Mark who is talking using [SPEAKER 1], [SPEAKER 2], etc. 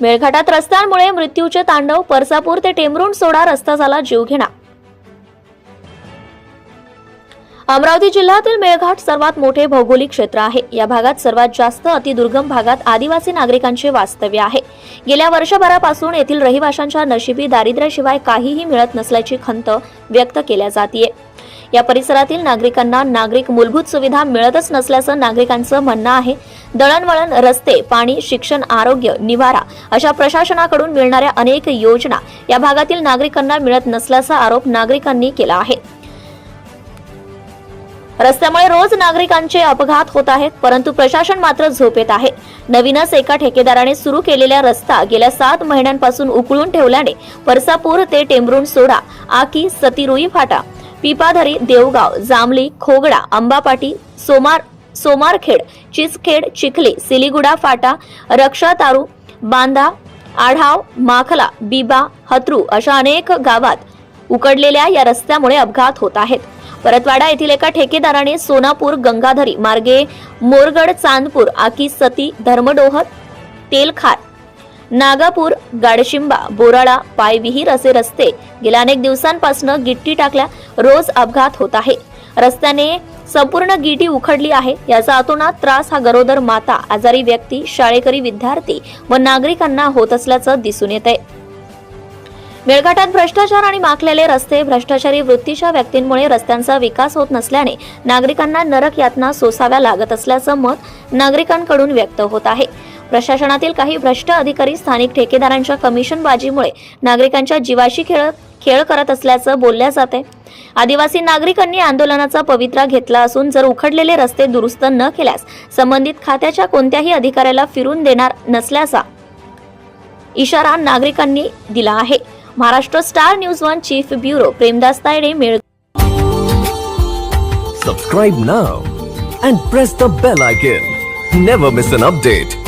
[SPEAKER 1] मेळघाटात रस्त्यांमुळे मृत्यूचे तांडव परसापूर ते टेमरुण सोडा रस्ता झाला जीवघेणा. अमरावती जिल्ह्यातील मेळघाट सर्वात मोठे भौगोलिक क्षेत्र आहे. या भागात सर्वात जास्त अतिदुर्गम भागात आदिवासी नागरिकांचे वास्तव्य आहे. गेल्या वर्षभरापासून येथील रहिवाशांच्या नशिबी दारिद्र्याशिवाय काहीही मिळत नसल्याची खंत व्यक्त केल्या जातीये. या परिसरातील नागरिकांना नागरिक मूलभूत सुविधा मिळतच नसल्याचं नागरिकांचं म्हणणं आहे. दळणवळण रस्ते पाणी शिक्षण आरोग्य निवारा अशा प्रशासनाकडून मिळणाऱ्या अनेक योजना या भागातील नागरिकांना मिळत नसल्याचा आरोप नागरिकांनी केला आहे. रस्त्यामुळे रोज नागरिकांचे अपघात होत आहेत परंतु प्रशासन मात्र झोपेत आहे. नवीनच एका ठेकेदाराने सुरू केलेला रस्ता गेल्या सात महिन्यांपासून उकळून ठेवल्याने परसापूर ते टेंबरुण सोडा आकी सतिरुई फाटा पिपाधरी देवगाव जांभली खोगडा अंबापाटी सोमार सोमारखेड चिचखेड चिखली सिलिगुडा फाटा रक्षा तारू बांधा आढाव माखला बिबा हत्रू अशा अनेक गावात उकडलेल्या या रस्त्यामुळे अपघात होत आहेत. परतवाडा येथील एका ठेकेदाराने सोनापूर गंगाधरी मार्गे मोरगड चांदपूर आकी सती धर्मडोह तेलखार नागापूर गाडशिंबा बोराळा पायविहीर असे रस्ते गेल्या अनेक दिवसांपासून गिट्टी टाकल्या रोज अपघात होत आहे. रस्त्याने संपूर्ण गिटी उखडली आहे. याचा अतोनात त्रास हा गरोदर माता आजारी व्यक्ती शाळेकरी विद्यार्थी व नागरिकांना होत असल्याचं दिसून येत आहे मेळघाटात भ्रष्टाचार आणि माखलेले रस्ते भ्रष्टाचारी वृत्तीच्या व्यक्तींमुळे रस्त्यांचा विकास होत नसल्याने नागरिकांना नरक यातना सोसाव्या लागत असल्याचं मत नागरिकांकडून व्यक्त होत आहे. प्रशासनातील काही भ्रष्ट अधिकारी स्थानिक ठेकेदारांच्या कमिशनबाजीमुळे नागरिकांच्या जीवाशी खेळ खेळ करत असल्याचं बोलल्या जाते आदिवासी नागरिकांनी आंदोलनाचा पवित्रा घेतला असून जर उखडलेले रस्ते दुरुस्त न केल्यास संबंधित खात्याच्या कोणत्याही अधिकाऱ्याला फिरून देणार नसल्याचा इशारा नागरिकांनी दिला आहे. Maharashtra star news one chief bureau Premdas Tayde मेळ
[SPEAKER 2] subscribe now and press the bell icon never miss an update